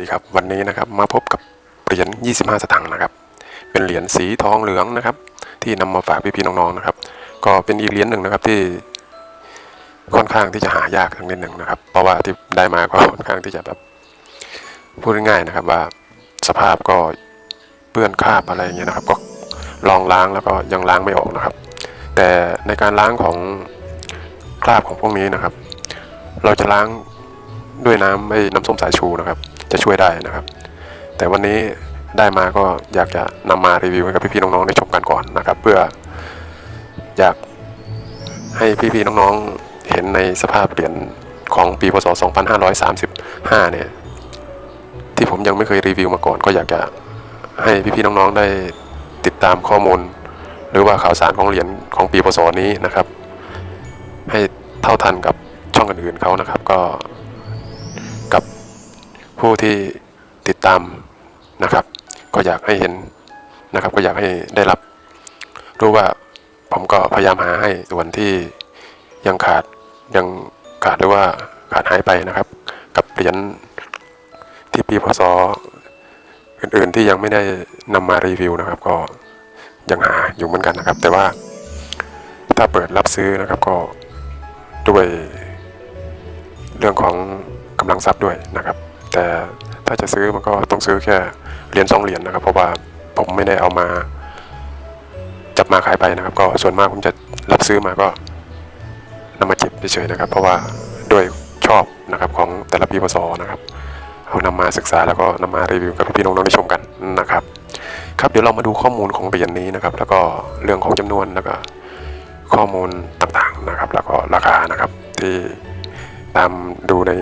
ดีครับวันนี้นะครับมาพบกับเหรียญ 25 สตางค์นะครับ เป็นเหรียญสีทองเหลืองนะครับ ที่นำมาฝากพี่ๆน้องๆนะครับ ก็เป็นอีกเหรียญหนึ่งนะครับที่ค่อนข้างที่จะหายากทั้งนิดหนึ่งนะครับ เพราะว่าที่ได้มาก็ค่อนข้างที่จะแบบพูดง่ายๆนะครับว่าสภาพก็เปื้อนคราบอะไรอย่างเงี้ยนะครับ ก็ลองล้างแล้วก็ยังล้างไม่ออกนะครับ แต่ในการล้างของคราบของพวกนี้นะครับ เราจะล้างด้วยน้ำไอ้น้ำส้มสายชูนะครับ จะช่วยได้นะครับ แต่วันนี้ได้มาก็อยากจะนำมารีวิวให้กับพี่ๆน้องๆได้ชมกันก่อนนะครับ เพื่ออยากให้พี่ๆน้องๆเห็นในสภาพเหรียญของปีพศ 2535 เนี่ย ที่ผมยังไม่เคยรีวิวมาก่อน ก็อยากจะให้พี่ๆน้องๆได้ติดตามข้อมูล หรือว่าข่าวสารของเหรียญของปีพศนี้นะครับ ให้เท่าทันกับช่องอื่นๆเขานะครับ ก็ ผู้ที่ติดตามนะครับ ก็อยากให้เห็นนะครับ ก็อยากให้ได้รับ รู้ว่าผมก็พยายามหาให้ส่วนที่ยังขาดยังขาดหรือว่าขาดหายไปนะครับ กับเหรียญที่ปีพศอื่นๆที่ยังไม่ได้นำมารีวิวนะครับ ก็ยังหาอยู่เหมือนกันนะครับ แต่ว่าถ้าเปิดรับซื้อนะครับก็ด้วยเรื่องของกำลังทรัพย์ด้วยนะครับ แต่ถ้าจะซื้อมันก็ต้องซื้อแค่เหรียญสองเหรียญนะครับ เพราะว่าผมไม่ได้เอามา จับมาขายไปนะครับ ก็ส่วนมากผมจะรับซื้อมาก็นำมาเก็บเฉยๆนะครับ เพราะว่าด้วยชอบนะครับของแต่ละปีพศนะครับเอานำมาศึกษาแล้วก็นำมารีวิวกับพี่ๆน้องๆได้ชมกันนะครับ ครับเดี๋ยวเรามาดูข้อมูลของเหรียญนี้นะครับ แล้วก็เรื่องของจำนวนแล้วก็ข้อมูลต่างๆนะครับ แล้วก็ราคานะครับที่ตามดูใน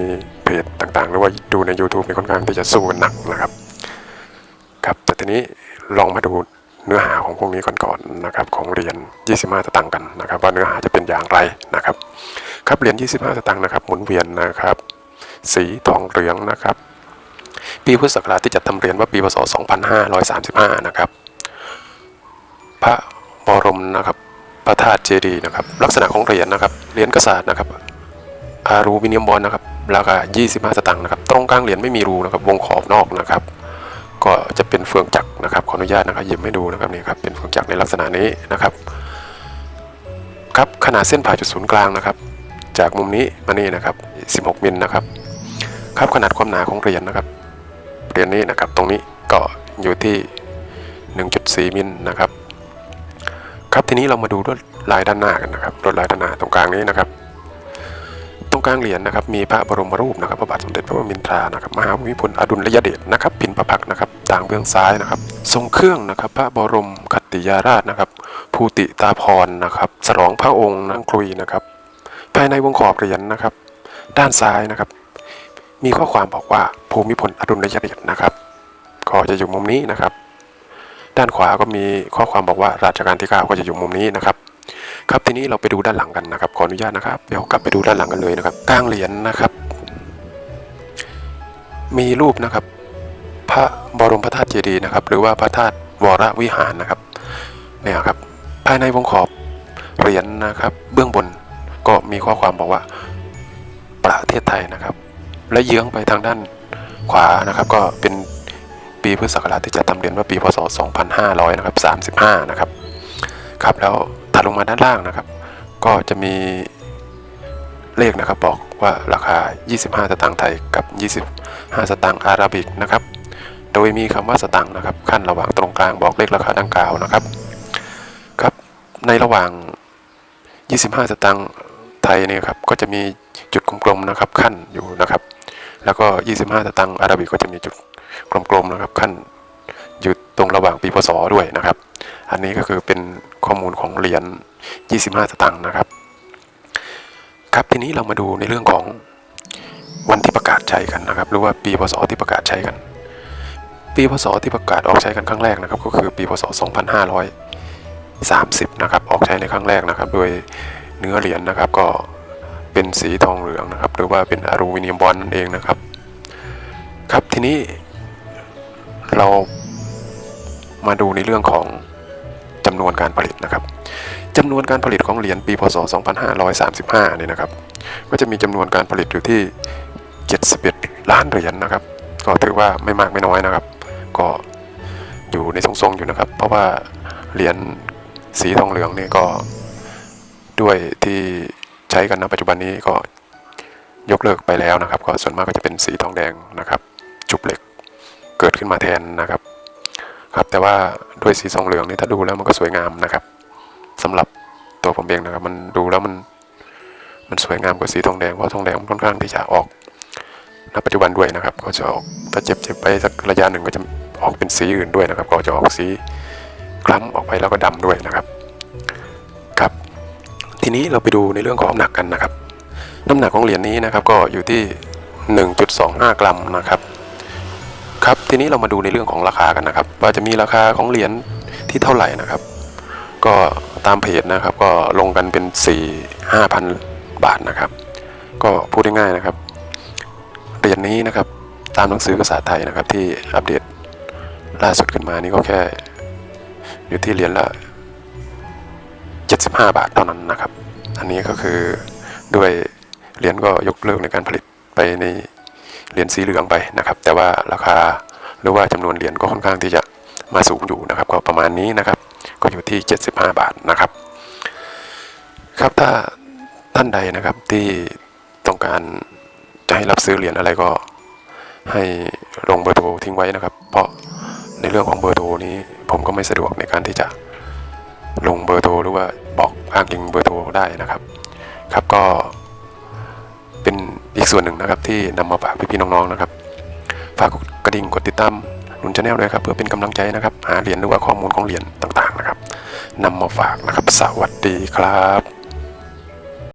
จต่างๆ หรือว่าดูใน YouTube ในค่อนข้างที่จะสู้กันหนักนะครับ ครับ แต่ทีนี้ลองมาดูเนื้อหาของพวกนี้ก่อนๆนะครับ ของเหรียญ25สตางค์กันนะครับ ว่าเนื้อหาจะเป็นอย่างไรนะครับ ครับเหรียญ25สตางค์นะครับ หมุนเวียนนะครับ สีทองเหลืองนะครับ ปีพุทธศักราชที่จัดทำเหรียญว่าปีพศ 2535 นะครับ พระบรมนะครับพระธาตุเจดีย์นะครับ ลักษณะของเหรียญนะครับเหรียญกษัตริย์นะครับอลูมิเนียมบอลนะครับ ราคา 25 สตางค์นะครับ ตรงกลางเหรียญไม่มีรูนะครับ วงขอบนอกนะครับ ก็จะเป็นเฟืองจักรนะครับ ขออนุญาตนะครับหยิบให้ดูนะครับนี่ครับ เป็นเฟืองจักรในลักษณะนี้นะครับ ครับขนาดเส้นผ่าจุดศูนย์กลางนะครับ จากมุมนี้มานี่นะครับ 16 มิลนะครับ ครับขนาดความหนาของเหรียญนะครับ เหรียญนี้นะครับ ตรงนี้ก็อยู่ที่ 1.4 มิลนะครับ ครับทีนี้เรามาดูลวดลายด้านหน้ากันนะครับลวดลายด้านหน้าตรงกลางนี้นะครับ รงกลางเหรียญนะครับมีพระบรมรูปนะครับพระบาทสมเด็จพระมินทรานะครับมหาภูมิพลอดุลยเดชนะครับพินประพักนะครับต่างเบื้องซ้ายนะครับ ทรงเครื่องนะครับ พระบรมขัตติยาราชนะครับภูติตาพรนะครับสรองพระองค์นั่งคลุยนะครับ ภายในวงขอบเหรียญนะครับ ด้านซ้ายนะครับ มีข้อความบอกว่าภูมิพลอดุลยเดชนะครับก็จะอยู่มุมนี้นะครับ ด้านขวาก็มีข้อความบอกว่ารัชกาลที่เก้าก็จะอยู่มุมนี้นะครับ ครับทีนี้เราไปดูด้านหลังกันนะครับขออนุญาตนะครับ เดี๋ยวกลับไปดูด้านหลังกันเลยนะครับกลางเหรียญนะครับ มีรูปนะครับ พระบรมพระธาตุเจดีย์นะครับ หรือว่าพระธาตุวรวิหารนะครับเนี่ยครับ ภายในวงขอบเหรียญนะครับ เบื้องบนก็มีข้อความบอกว่าประเทศไทยนะครับ และเยื้องไปทางด้านขวานะครับ ก็เป็นปีพุทธศักราชที่จะทำเหรียญว่าปีพศ 2500 นะครับ 35 นะครับ ครับแล้ว ถัดลงมาด้านล่างนะครับ ก็จะมีเลขนะครับบอกว่าราคา 25 สตางค์ไทยกับ 25 สตางค์อาราบิกนะครับ โดยมีคำว่าสตางค์นะครับ ขั้นระหว่างตรงกลางบอกเลขราคาดังกล่าวนะครับครับ ในระหว่าง 25 สตางค์ไทยเนี่ยครับก็จะมีจุดกลมๆนะครับขั้นอยู่นะครับ แล้วก็ 25 สตางค์อาราบิกก็จะมีจุดกลมๆนะครับขั้นอยู่ตรงระหว่างปีพศด้วยนะครับ อันนี้ก็คือเป็นข้อมูลของเหรียญ 25 สตางค์นะครับ ครับทีนี้เรามาดูในเรื่องของวันที่ประกาศใช้กันนะครับ หรือว่าปีพศที่ประกาศใช้กัน ปีพศที่ประกาศออกใช้กันครั้งแรกนะครับ ก็คือปีพศ 2530 นะครับ ออกใช้ในครั้งแรกนะครับ โดยเนื้อเหรียญนะครับก็เป็นสีทองเหลืองนะครับ หรือว่าเป็นอลูมิเนียมบอลนั่นเองนะครับ ครับทีนี้เรามาดูในเรื่องของำนวนการผลิตนะครับจำนวนการผลิตของเหรียญปีพศ 2535 เนี่ยนะครับ ก็จะมีจำนวนการผลิตอยู่ที่ 71 ล้านเหรียญนะครับ ก็ถือว่าไม่มากไม่น้อยนะครับ ก็อยู่ในทรงๆอยู่นะครับ เพราะว่าเหรียญสีทองเหลืองนี่ก็ด้วยที่ใช้กันณปัจจุบันนี้ก็ยกเลิกไปแล้วนะครับ ก็ส่วนมากก็จะเป็นสีทองแดงนะครับ จุบเหล็กเกิดขึ้นมาแทนนะครับ ครับ แต่ว่าด้วยสีทองเหลืองนี่ถ้าดูแล้วมันก็สวยงามนะครับสำหรับตัวผมเองนะครับ มันดูแล้วมันมันสวยงามกว่าสีทองแดงเพราะทองแดงมันค่อนข้างที่จะออกณปัจจุบันด้วยนะครับ ก็จะออกถ้าเจ็บเจ็บไปสักระยะหนึ่งก็จะออกเป็นสีอื่นด้วยนะครับ ก็จะออกสีคล้ำออกไปแล้วก็ดำด้วยนะครับครับ ทีนี้เราไปดูในเรื่องของน้ำหนักกันนะครับ น้ำหนักของเหรียญนี้นะครับ ก็อยู่ที่ 1.25 กรัมนะครับ ครับทีนี้เรามาดูในเรื่องของราคากันนะครับ ว่าจะมีราคาของเหรียญที่เท่าไหร่นะครับ ก็ตามเพจนะครับ ก็ลงกันเป็น 4 5พันบาทนะครับ ก็พูดง่ายๆนะครับเหรียญนี้นะครับ ตามหนังสือภาษาไทยนะครับ ที่อัปเดตล่าสุดขึ้นมานี่ก็แค่ อยู่ที่เหรียญละ 75 บาทเท่านั้นนะครับ อันนี้ก็คือด้วยเหรียญก็ยกเลิกในการผลิตไปใน เหรียญสีเหลืองไปนะครับ แต่ว่าราคาหรือว่าจำนวนเหรียญก็ค่อนข้างที่จะมาสูงอยู่นะครับ ก็ประมาณนี้นะครับ ก็อยู่ที่ 75 บาทนะครับ ครับถ้าท่านใดนะครับที่ต้องการจะให้รับซื้อเหรียญอะไรก็ให้ลงเบอร์โทรทิ้งไว้นะครับ เพราะในเรื่องของเบอร์โทรนี้ผมก็ไม่สะดวกในการที่จะลงเบอร์โทรหรือว่าบอกอ้างอิงเบอร์โทรได้นะครับ ครับก็ อีกส่วนหนึ่งนะครับที่นำมาฝากพี่ๆน้องๆนะครับ ฝากกดกระดิ่งกดติดตามหนุนชาแนลด้วยครับเพื่อเป็นกำลังใจนะครับ หาเหรียญหรือว่าข้อมูลของเหรียญต่างๆนะครับนำมาฝากนะครับ สวัสดีครับ